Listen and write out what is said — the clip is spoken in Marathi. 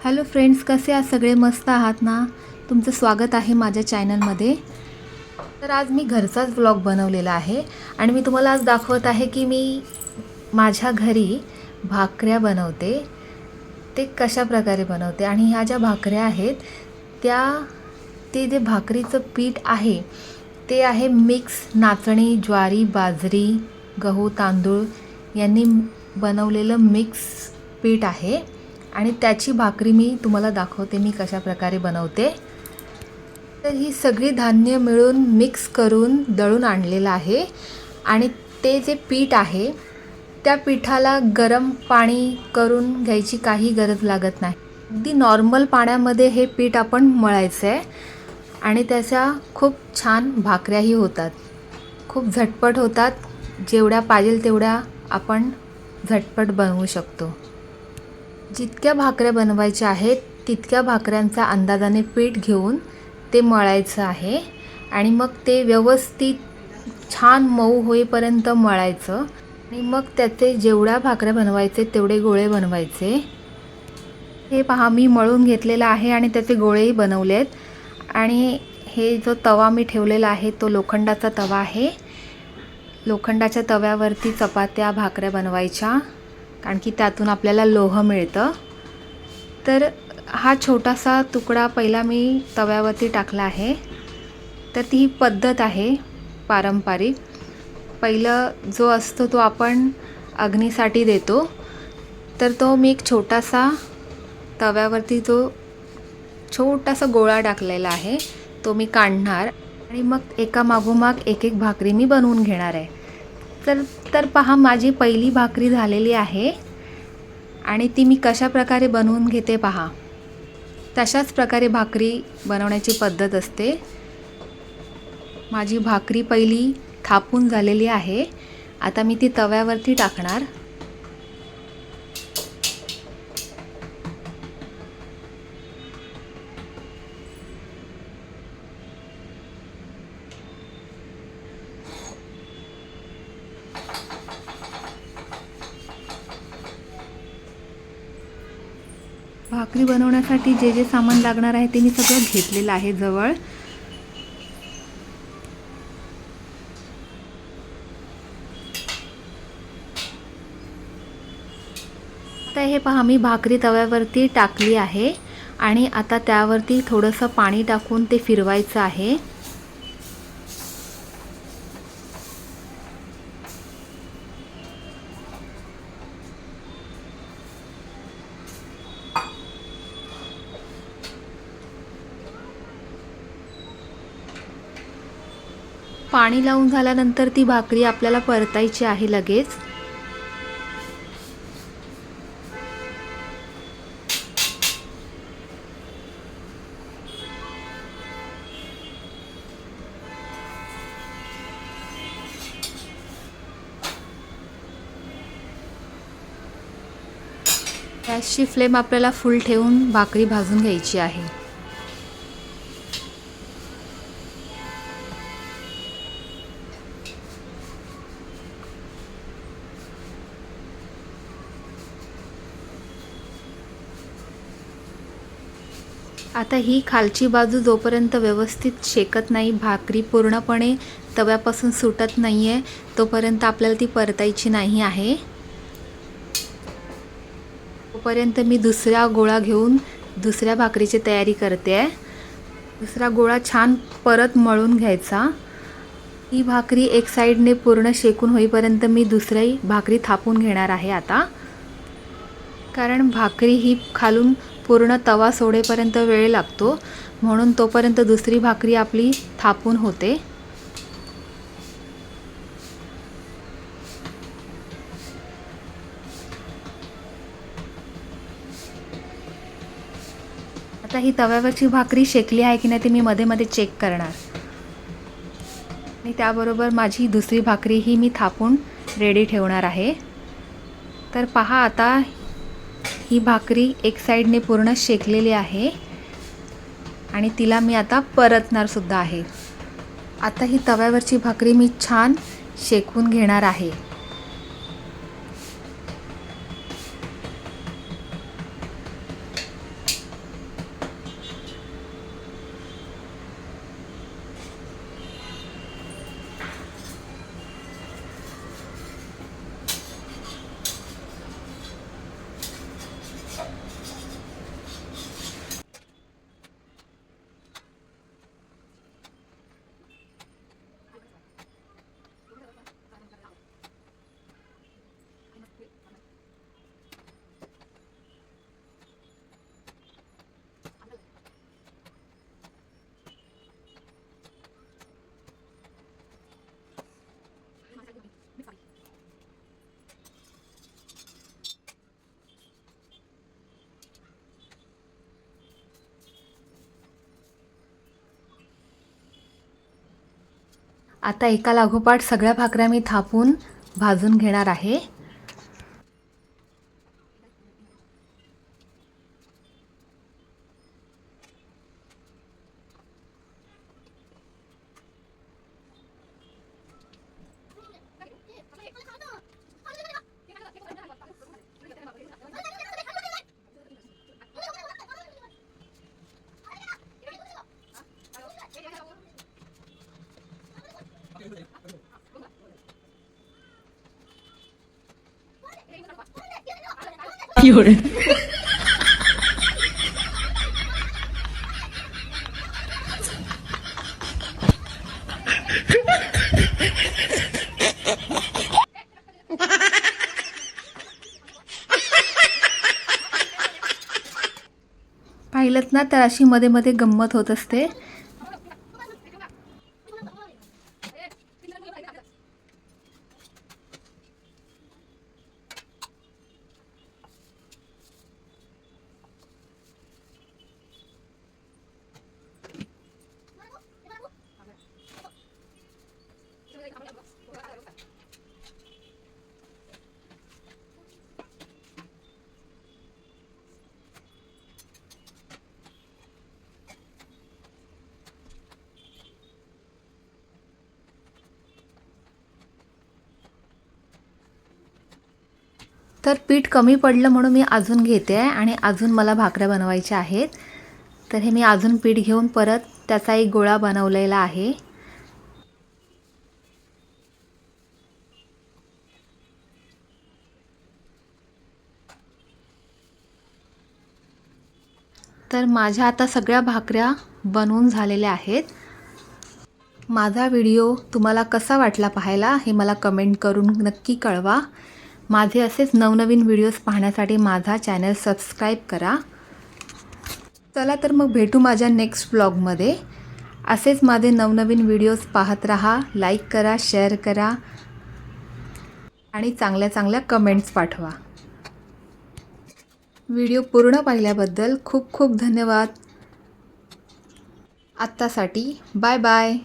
हॅलो फ्रेंड्स कसे आहात? सगळे मस्त आहात ना? तुमचं स्वागत आहे माझ्या चॅनलमध्ये तर आज मी घरचाच ब्लॉग बनवलेला आहे आणि मी तुम्हाला आज दाखवत आहे की मी माझ्या घरी भाकऱ्या बनवते. ते कशा प्रकारे बनवते आणि ह्या ज्या भाकऱ्या आहेत त्या ते जे भाकरीचं पीठ आहे ते आहे मिक्स नाचणी ज्वारी बाजरी गहू तांदूळ यांनी बनवलेलं मिक्स पीठ आहे. आणि त्याची भाकरी मी तुम्हाला दाखवते मी कशा प्रकारे बनवते. तर ही सगळी धान्य मिळून मिक्स करून दळून आणलेलं आहे. आणि ते जे पीठ आहे त्या पिठाला गरम पाणी करून घ्यायची काही गरज लागत नाही. अगदी नॉर्मल पाण्यामध्ये हे पीठ आपण मळायचं आहे आणि त्याच्या खूप छान भाकऱ्याही होतात. खूप झटपट होतात जेवढ्या पाहिजे तेवढ्या आपण झटपट बनवू शकतो. जितक्या भाकऱ्या बनवायच्या आहेत तितक्या भाकऱ्यांचा अंदाजाने पीठ घेऊन ते मळायचं आहे. आणि मग ते व्यवस्थित छान मऊ होईपर्यंत मळायचं. आणि मग त्याचे जेवढ्या भाकऱ्या बनवायचे तेवढे गोळे बनवायचे. हे पहा मी मळून घेतलेलं आहे आणि त्याचे गोळेही बनवले आहेत आणि हे जो तवा मी ठेवलेला आहे तो लोखंडाचा तवा आहे. लोखंडाच्या तव्यावरती चपात्या भाकऱ्या बनवायच्या. कारण की त्यातून आपल्याला लोह मिळतं. तर हा छोटासा तुकडा पहिला मी तव्यावरती टाकला आहे. तर ती ही पद्धत आहे पारंपरिक. पहिलं जो असतो तो आपण अग्नीसाठी देतो. तर तो मी एक छोटासा तव्यावरती जो छोटासा गोळा टाकलेला आहे तो मी काढणार आणि मग एका मागोमाग एक एक भाकरी मी बनवून घेणार आहे. तर तर पहा माझी पहिली भाकरी झालेली आहे. आणि ती मी कशा प्रकारे बनवून घेते पहा. तशाच प्रकारे भाकरी बनवण्याची पद्धत असते. माझी भाकरी पहिली थापून झालेली आहे. आता मी ती तव्यावरती टाकणार. भाकरी बनवण्यासाठी जे जे सामान लागणार आहे ते मी सगळं घेतलेलं आहे जवळ. आता हे पहा मी भाकरी तव्यावरती टाकली आहे आणि आता त्यावरती थोडंसं पाणी टाकून ते फिरवायचं आहे. पाणी लावून झाल्यानंतर ती भाकरी आपल्याला परतायची आहे लगेच. गॅसची फ्लेम आपल्याला फुल ठेवून भाकरी भाजून घ्यायची आहे. आता ही खालची बाजू जोपर्यंत व्यवस्थित शेकत नाही भाकरी पूर्णपणे तव्यापासून सुटत नाही आहे तोपर्यंत आपल्याला ती परतायची नाही आहे. तोपर्यंत मी दुसरा गोळा घेऊन दुसऱ्या भाकरीची तयारी करते. आहे दुसरा गोळा छान परत मळून घ्यायचा. ही भाकरी एक साईडने पूर्ण शेकून होईपर्यंत मी दुसरी भाकरी थापून घेणार आहे आता. कारण भाकरी ही खालून पूर्ण तवा सोडेपर्यंत वेळ लागतो. म्हणून तोपर्यंत दुसरी भाकरी आपली थापून होते. आता ही तव्यावरची भाकरी शेकली आहे की नाही ते मी मध्ये मध्ये चेक करणार. आणि त्याबरोबर माझी दुसरी भाकरी ही मी थापून रेडी ठेवणार आहे. तर पहा आता ही भाकरी एक साईडने पूर्ण शेकलेली आहे. आणि तिला मी आता परतणारसुद्धा आहे. आता ही तव्यावरची भाकरी मी छान शेकून घेणार आहे. आता एका लागोपाठ सगळ्या भाकऱ्या मी थापून भाजून घेणार आहे. पाहिलं ना तर अशी मध्ये मध्ये गंमत होत असते. तर पीठ कमी पडलं म्हणून मी अजून घेते आहे आणि अजून मला भाकऱ्या बनवायच्या आहेत. तर हे मी अजून पीठ घेऊन परत त्याचा एक गोळा बनवलेला आहे. तर माझ्या आता सगळ्या भाकऱ्या बनवून झालेल्या आहेत. माझा व्हिडिओ तुम्हाला कसा वाटला पाहायला हे मला कमेंट करून नक्की कळवा. माझे असेच नवनवीन व्हिडिओज पाहण्यासाठी माझा चॅनल सबस्क्राईब करा. चला तर मग भेटू माझ्या नेक्स्ट ब्लॉगमध्ये असेच माझे नवनवीन व्हिडिओज पाहत राहा लाईक करा शेअर करा. आणि चांगल्या चांगल्या कमेंट्स पाठवा. व्हिडिओ पूर्ण पाहिल्याबद्दल खूप खूप धन्यवाद. आत्तासाठी बाय बाय